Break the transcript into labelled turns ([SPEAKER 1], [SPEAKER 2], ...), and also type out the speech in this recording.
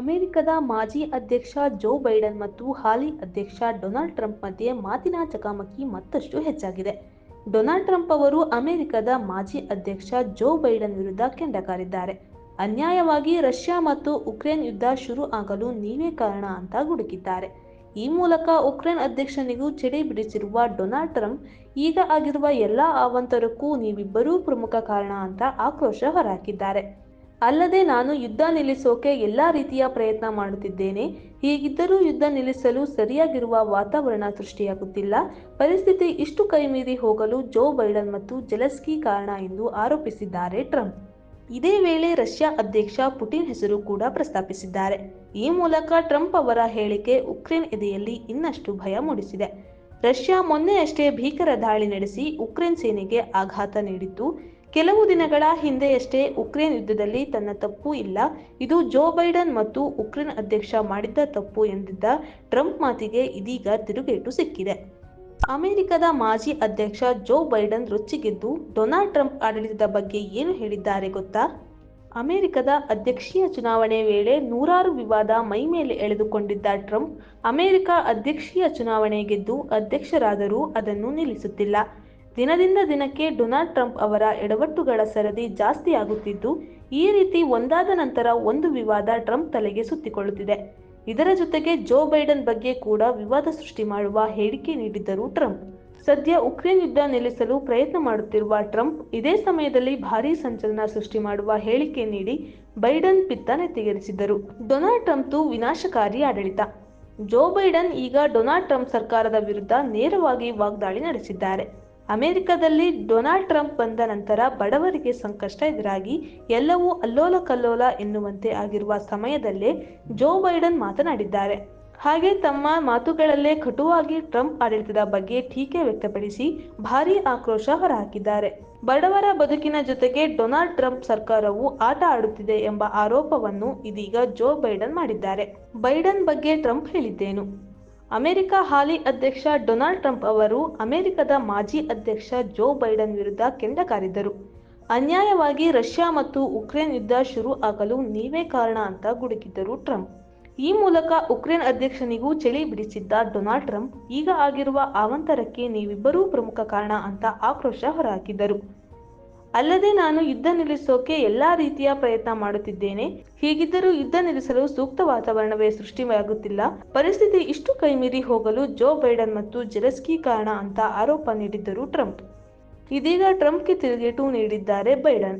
[SPEAKER 1] ಅಮೆರಿಕದ ಮಾಜಿ ಅಧ್ಯಕ್ಷ ಜೋ ಬೈಡನ್ ಮತ್ತು ಹಾಲಿ ಅಧ್ಯಕ್ಷ ಡೊನಾಲ್ಡ್ ಟ್ರಂಪ್ ಮಧ್ಯೆ ಮಾತಿನ ಚಕಮಕಿ ಮತ್ತಷ್ಟು ಹೆಚ್ಚಾಗಿದೆ. ಡೊನಾಲ್ಡ್ ಟ್ರಂಪ್ ಅವರು ಅಮೆರಿಕದ ಮಾಜಿ ಅಧ್ಯಕ್ಷ ಜೋ ಬೈಡನ್ ವಿರುದ್ಧ ಕೆಂಡಕಾರಿದ್ದಾರೆ. ಅನ್ಯಾಯವಾಗಿ ರಷ್ಯಾ ಮತ್ತು ಉಕ್ರೇನ್ ಯುದ್ಧ ಶುರು ಆಗಲು ನೀವೇ ಕಾರಣ ಅಂತ ಗುಡುಕಿದ್ದಾರೆ ಈ ಮೂಲಕ ಉಕ್ರೇನ್ ಅಧ್ಯಕ್ಷನಿಗೂ ಚಡಿ ಬಿಡಿಸಿರುವ ಡೊನಾಲ್ಡ್ ಟ್ರಂಪ್, ಈಗ ಆಗಿರುವ ಎಲ್ಲ ಆವಂತರಕ್ಕೂ ನೀವಿಬ್ಬರೂ ಪ್ರಮುಖ ಕಾರಣ ಅಂತ ಆಕ್ರೋಶ ಹೊರಹಾಕಿದ್ದಾರೆ. ಅಲ್ಲದೆ ನಾನು ಯುದ್ಧ ನಿಲ್ಲಿಸೋಕೆ ಎಲ್ಲ ರೀತಿಯ ಪ್ರಯತ್ನ ಮಾಡುತ್ತಿದ್ದೇನೆ. ಹೀಗಿದ್ದರೂ ಯುದ್ಧ ನಿಲ್ಲಿಸಲು ಸರಿಯಾಗಿರುವ ವಾತಾವರಣ ಸೃಷ್ಟಿಯಾಗುತ್ತಿಲ್ಲ. ಪರಿಸ್ಥಿತಿ ಇಷ್ಟು ಕೈಮೀರಿ ಹೋಗಲು ಜೋ ಬೈಡನ್ ಮತ್ತು ಜೆಲಸ್ಕಿ ಕಾರಣ ಎಂದು ಆರೋಪಿಸಿದ್ದಾರೆ ಟ್ರಂಪ್. ಇದೇ ವೇಳೆ ರಷ್ಯಾ ಅಧ್ಯಕ್ಷ ಪುಟಿನ್ ಹೆಸರು ಕೂಡ ಪ್ರಸ್ತಾಪಿಸಿದ್ದಾರೆ. ಈ ಮೂಲಕ ಟ್ರಂಪ್ ಅವರ ಹೇಳಿಕೆ ಉಕ್ರೇನ್ ಎದೆಯಲ್ಲಿ ಇನ್ನಷ್ಟು ಭಯ ಮೂಡಿಸಿದೆ. ರಷ್ಯಾ ಮೊನ್ನೆಯಷ್ಟೇ ಭೀಕರ ದಾಳಿ ನಡೆಸಿ ಉಕ್ರೇನ್ ಸೇನೆಗೆ ಆಘಾತ ನೀಡಿತ್ತು. ಕೆಲವು ದಿನಗಳ ಹಿಂದೆಯಷ್ಟೇ ಉಕ್ರೇನ್ ಯುದ್ಧದಲ್ಲಿ ತನ್ನ ತಪ್ಪು ಇಲ್ಲ. ಇದು ಜೋ ಬೈಡನ್ ಮತ್ತು ಉಕ್ರೇನ್ ಅಧ್ಯಕ್ಷ ಮಾಡಿದ್ದ ತಪ್ಪು ಎಂದಿದ್ದ ಟ್ರಂಪ್ ಮಾತಿಗೆ ಇದೀಗ ತಿರುಗೇಟು ಸಿಕ್ಕಿದೆ. ಅಮೆರಿಕದ ಮಾಜಿ ಅಧ್ಯಕ್ಷ ಜೋ ಬೈಡನ್ ರೊಚ್ಚಿಗೆದ್ದು ಡೊನಾಲ್ಡ್ ಟ್ರಂಪ್ ಆಡಳಿತದ ಬಗ್ಗೆ ಏನು ಹೇಳಿದ್ದಾರೆ ಗೊತ್ತಾ? ಅಮೆರಿಕದ ಅಧ್ಯಕ್ಷೀಯ ಚುನಾವಣೆ ವೇಳೆ ನೂರಾರು ವಿವಾದ ಮೈಮೇಲೆ ಎಳೆದುಕೊಂಡಿದ್ದ ಟ್ರಂಪ್ ಅಮೆರಿಕ ಅಧ್ಯಕ್ಷೀಯ ಚುನಾವಣೆ ಗೆದ್ದು ಅಧ್ಯಕ್ಷರಾದರೂ ಅದನ್ನು ನಿಲ್ಲಿಸುತ್ತಿಲ್ಲ. ದಿನದಿಂದ ದಿನಕ್ಕೆ ಡೊನಾಲ್ಡ್ ಟ್ರಂಪ್ ಅವರ ಎಡವಟ್ಟುಗಳ ಸರದಿ ಜಾಸ್ತಿಯಾಗುತ್ತಿದ್ದು ಈ ರೀತಿ ಒಂದಾದ ನಂತರ ಒಂದು ವಿವಾದ ಟ್ರಂಪ್ ತಲೆಗೆ ಸುತ್ತಿಕೊಳ್ಳುತ್ತಿದೆ. ಇದರ ಜೊತೆಗೆ ಜೋ ಬೈಡನ್ ಬಗ್ಗೆ ಕೂಡ ವಿವಾದ ಸೃಷ್ಟಿ ಮಾಡುವ ಹೇಳಿಕೆ ನೀಡಿದ್ದರು ಟ್ರಂಪ್. ಸದ್ಯ ಉಕ್ರೇನ್ ಯುದ್ಧ ನಿಲ್ಲಿಸಲು ಪ್ರಯತ್ನ ಮಾಡುತ್ತಿರುವ ಟ್ರಂಪ್ ಇದೇ ಸಮಯದಲ್ಲಿ ಭಾರೀ ಸಂಚಲನ ಸೃಷ್ಟಿ ಮಾಡುವ ಹೇಳಿಕೆ ನೀಡಿ ಬೈಡನ್ ಪಿತ್ತ ನೆತ್ತಿಗೇರಿಸಿದ್ದರು. ಡೊನಾಲ್ಡ್ ಟ್ರಂಪ್ ತು ವಿನಾಶಕಾರಿ ಆಡಳಿತ. ಜೋ ಬೈಡನ್ ಈಗ ಡೊನಾಲ್ಡ್ ಟ್ರಂಪ್ ಸರ್ಕಾರದ ವಿರುದ್ಧ ನೇರವಾಗಿ ವಾಗ್ದಾಳಿ ನಡೆಸಿದ್ದಾರೆ. ಅಮೆರಿಕದಲ್ಲಿ ಡೊನಾಲ್ಡ್ ಟ್ರಂಪ್ ಬಂದ ನಂತರ ಬಡವರಿಗೆ ಸಂಕಷ್ಟ ಎದುರಾಗಿ ಎಲ್ಲವೂ ಅಲ್ಲೋಲ ಕಲ್ಲೋಲ ಎನ್ನುವಂತೆ ಆಗಿರುವ ಸಮಯದಲ್ಲೇ ಜೋ ಬೈಡನ್ ಮಾತನಾಡಿದ್ದಾರೆ. ಹಾಗೆ ತಮ್ಮ ಮಾತುಗಳಲ್ಲೇ ಕಟುವಾಗಿ ಟ್ರಂಪ್ ಆಡಳಿತದ ಬಗ್ಗೆ ಟೀಕೆ ವ್ಯಕ್ತಪಡಿಸಿ ಭಾರೀ ಆಕ್ರೋಶ ಹೊರಹಾಕಿದ್ದಾರೆ. ಬಡವರ ಬದುಕಿನ ಜೊತೆಗೆ ಡೊನಾಲ್ಡ್ ಟ್ರಂಪ್ ಸರ್ಕಾರವು ಆಟ ಆಡುತ್ತಿದೆ ಎಂಬ ಆರೋಪವನ್ನು ಇದೀಗ ಜೋ ಬೈಡನ್ ಮಾಡಿದ್ದಾರೆ. ಬೈಡನ್ ಬಗ್ಗೆ ಟ್ರಂಪ್ ಹೇಳಿದ್ದೇನು? ಅಮೆರಿಕ ಹಾಲಿ ಅಧ್ಯಕ್ಷ ಡೊನಾಲ್ಡ್ ಟ್ರಂಪ್ ಅವರು ಅಮೆರಿಕದ ಮಾಜಿ ಅಧ್ಯಕ್ಷ ಜೋ ಬೈಡನ್ ವಿರುದ್ಧ ಕೆಂಡಕಾರಿದ್ದರು ಅನ್ಯಾಯವಾಗಿ ರಷ್ಯಾ ಮತ್ತು ಉಕ್ರೇನ್ ಯುದ್ಧ ಶುರು ಆಗಲು ನೀವೇ ಕಾರಣ ಅಂತ ಗುಡುಕಿದ್ದರು ಟ್ರಂಪ್. ಈ ಮೂಲಕ ಉಕ್ರೇನ್ ಅಧ್ಯಕ್ಷನಿಗೂ ಚಳಿ ಬಿಡಿಸಿದ್ದ ಡೊನಾಲ್ಡ್ ಟ್ರಂಪ್, ಈಗ ಆಗಿರುವ ಅವಾಂತರಕ್ಕೆ ನೀವಿಬ್ಬರೂ ಪ್ರಮುಖ ಕಾರಣ ಅಂತ ಆಕ್ರೋಶ ಹೊರಹಾಕಿದ್ದರು. ಅಲ್ಲದೆ ನಾನು ಯುದ್ಧ ನಿಲ್ಲಿಸೋಕೆ ಎಲ್ಲಾ ರೀತಿಯ ಪ್ರಯತ್ನ ಮಾಡುತ್ತಿದ್ದೇನೆ. ಹೀಗಿದ್ದರೂ ಯುದ್ಧ ನಿಲ್ಲಿಸಲು ಸೂಕ್ತ ವಾತಾವರಣವೇ ಸೃಷ್ಟಿಯಾಗುತ್ತಿಲ್ಲ. ಪರಿಸ್ಥಿತಿ ಇಷ್ಟು ಕೈಮೀರಿ ಹೋಗಲು ಜೋ ಬೈಡನ್ ಮತ್ತು ಜೆಲೆಸ್ಕಿ ಕಾರಣ ಅಂತ ಆರೋಪ ನೀಡಿದ್ದರು ಟ್ರಂಪ್. ಇದೀಗ ಟ್ರಂಪ್ಗೆ ತಿರುಗೇಟು ನೀಡಿದ್ದಾರೆ ಬೈಡನ್.